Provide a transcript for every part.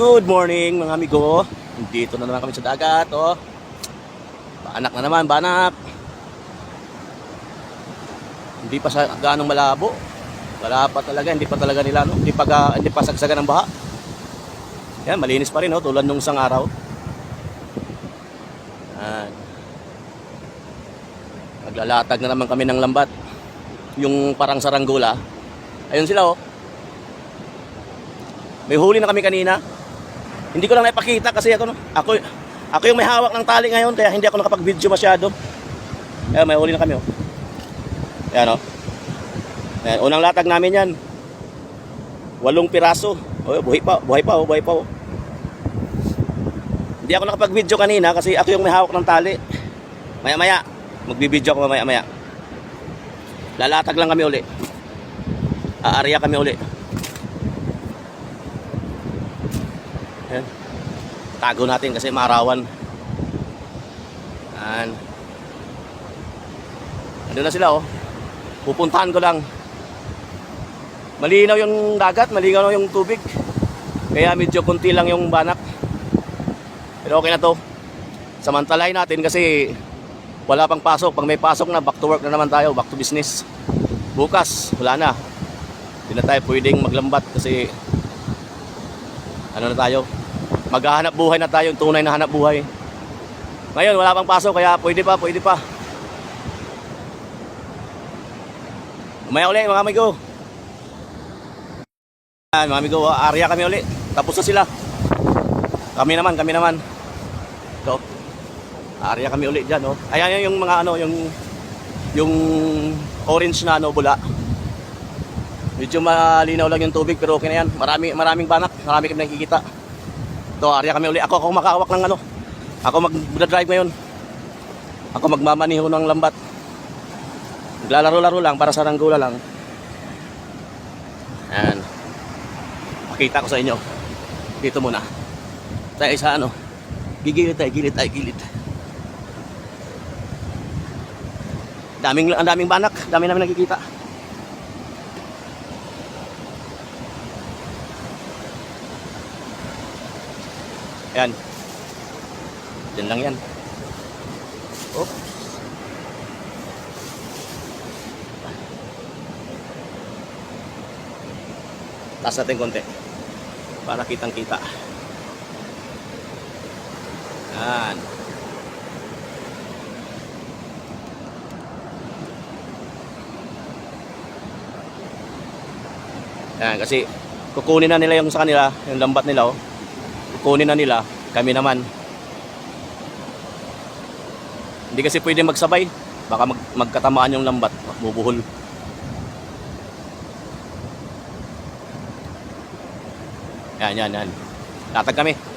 Good morning mga amigo. Dito na naman kami sa dagat, oh. Banak na naman, banak. Hindi pa sa ganong malabo. Wala pa talaga, hindi pa talaga nila, no? Hindi pa, ga- hindi pa sagsagan ng baha. Yan, malinis pa rin, oh, tulad nung isang araw. Yan. Naglalatag na naman kami ng lambat. Yung parang saranggola. Ayun sila, oh. May huli na kami kanina. Hindi ko lang naipakita kasi ako, ako, ako yung may hawak ng tali ngayon kaya hindi ako nakapag-video masyado. Ayan, may huli na kami, oh. Ayan, oh. Ayan, unang latag namin yan. Walong piraso. Oh, buhay pa, buhay pa, oh, buhay pa, oh. Hindi ako nakapag-video kanina kasi ako yung may hawak ng tali. Maya-maya, magbibideo ako mamaya-maya. Lalatag lang kami uli. Aarya kami uli. Ayan. Tago natin kasi marawan. Ayan. Ano na sila oh. Pupuntahan ko lang. Malinaw yung dagat, malinaw yung tubig. Kaya medyo kunti lang yung banak. Pero okay na to. Samantalahin natin kasi wala pang pasok. Pag may pasok na, back to work na naman tayo. Back to business. Bukas, wala na. Hindi na tayo pwedeng maglambat kasi ano na tayo, maghahanap buhay na tayo, tunay na hanap buhay. Ngayon, wala pang pasok, kaya pwede pa, pwede pa. Umaya uli, mga amigo. Yan, mga amigo, area kami uli. Tapos na sila. Kami naman, kami naman. Ito. Area kami uli dyan, oh. Ayan yung mga ano, yung yung orange na ano, bula. Medyo malinaw lang yung tubig pero okay na yan. Marami, maraming banak. Marami kami nakikita. Ito, area kami uli. Ako, ako makahawak ng ano. Ako mag-drive ngayon. Ako magmamaniho ng lambat. Naglalaro-laro lang para sa ranggula lang. Ayan. Pakita ko sa inyo. Dito muna. Tayo sa ano. Gigilid tayo, gilid tayo, gilid. Daming, ang daming banak. Dami namin nakikita. Yan. Yan lang yan. Oh. Taas natin konti. Para kitang kita. Yan. Yan, kasi kukunin na nila yung sa kanila, yung lambat nila, oh. Kukunin na nila, kami naman. Hindi kasi pwede magsabay. Baka mag, magkatamaan yung lambat, bubuhol. Yan, yan, yan. Latag kami.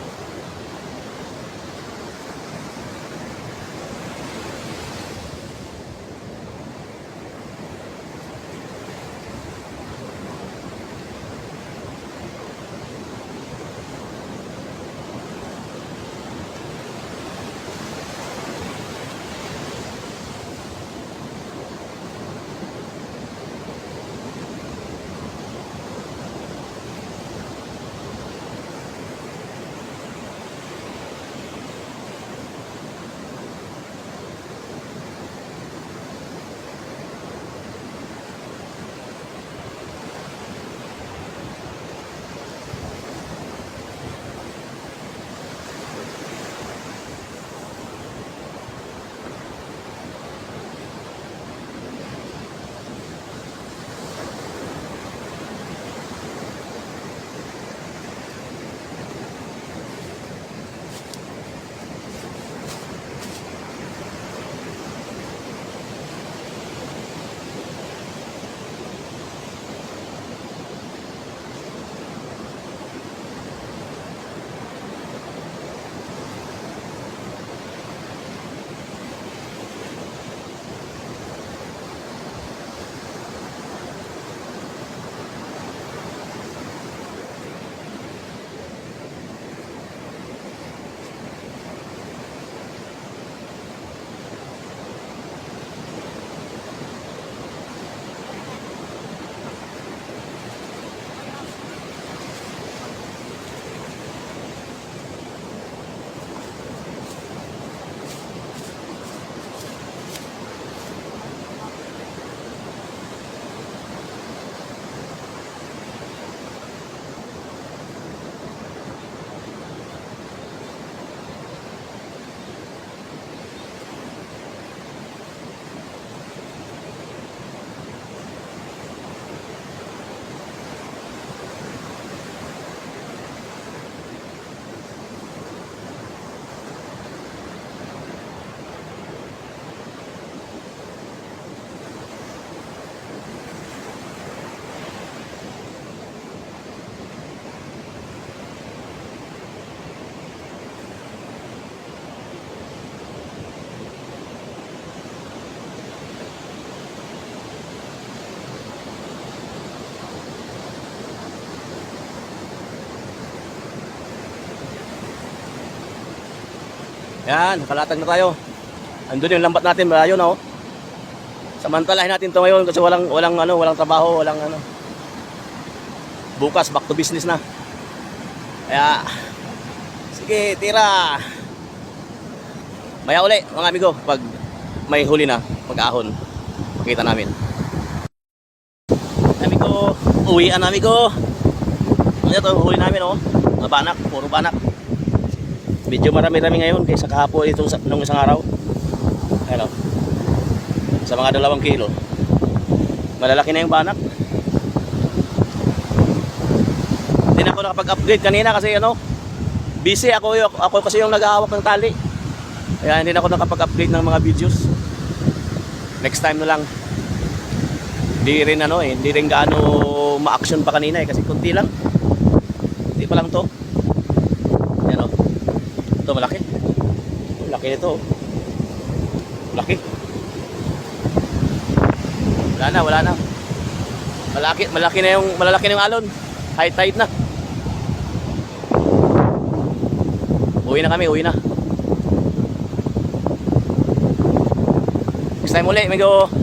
Yan, nakalatag na tayo. Andun yung lambat natin, malayo na oh. Samantalahin natin to ngayon kasi walang walang ano, walang trabaho, walang ano. Bukas back to business na. Kaya sige, tira. Maya uli, mga amigo, pag may huli na, pag-ahon, pakita namin. Amigo, uwian amigo. Ano to, huli namin oh. Banak, puro banak. Medyo marami-rami ngayon kaysa kahapon itong nung isang araw. Ano? Sa mga dalawang kilo. Malalaki na yung banak. Hindi na ako nakapag-upgrade kanina kasi ano, busy ako, ako kasi yung nag-aawak ng tali. Kaya hindi na ako nakapag-upgrade ng mga videos. Next time na lang. Hindi rin ano eh, hindi rin gaano ma-action pa kanina eh kasi kunti lang. Hindi pa lang to. Yan o. Ito malaki. Laki nito. Laki. Wala na, wala na. Malaki, malaki na yung malalaki na yung alon. High tide na. Uwi na kami, uwi na. Next time ulit, amigo.